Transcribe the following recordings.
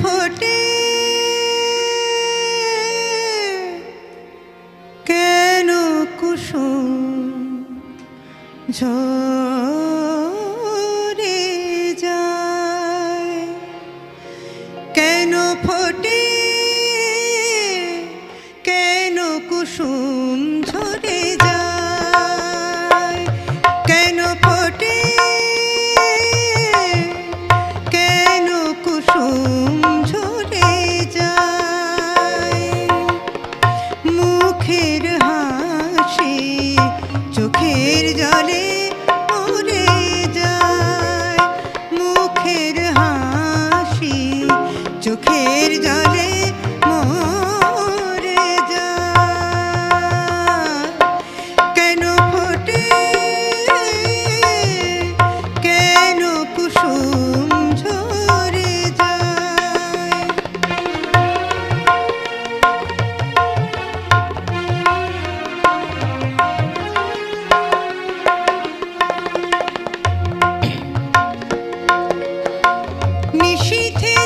ফোটে। কেন কুসুম ঝোল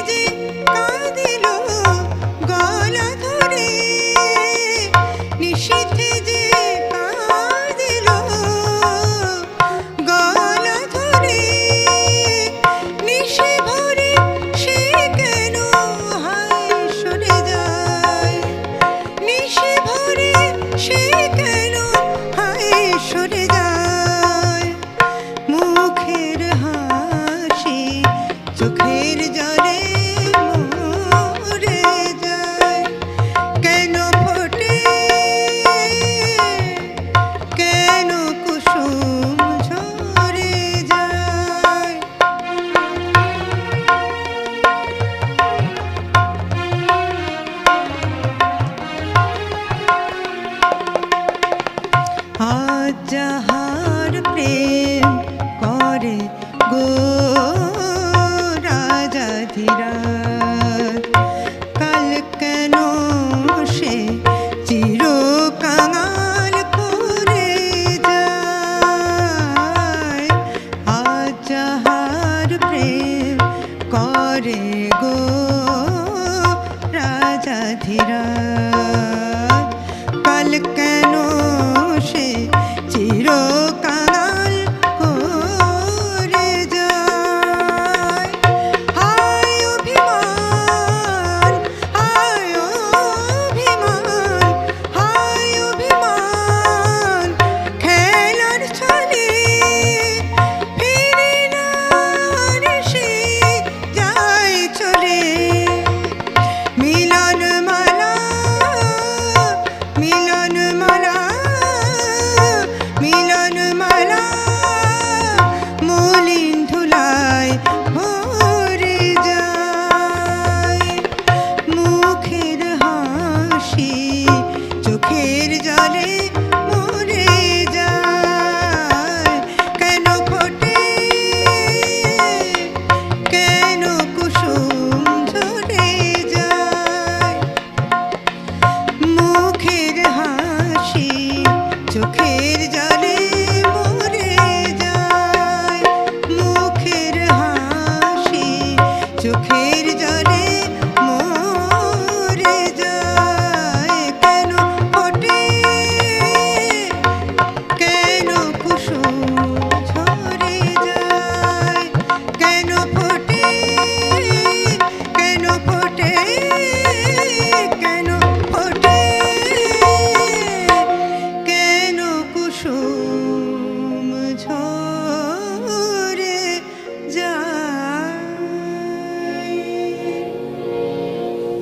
Thank you. করে গো রাজাধিরা কাল কেন সে জলে মরে যায়। কেন ফোটে? কেন কুসুম ঝরে যায়? মুখের হাসি চোখের জলে মরে যায়। মুখের হাসি চোখের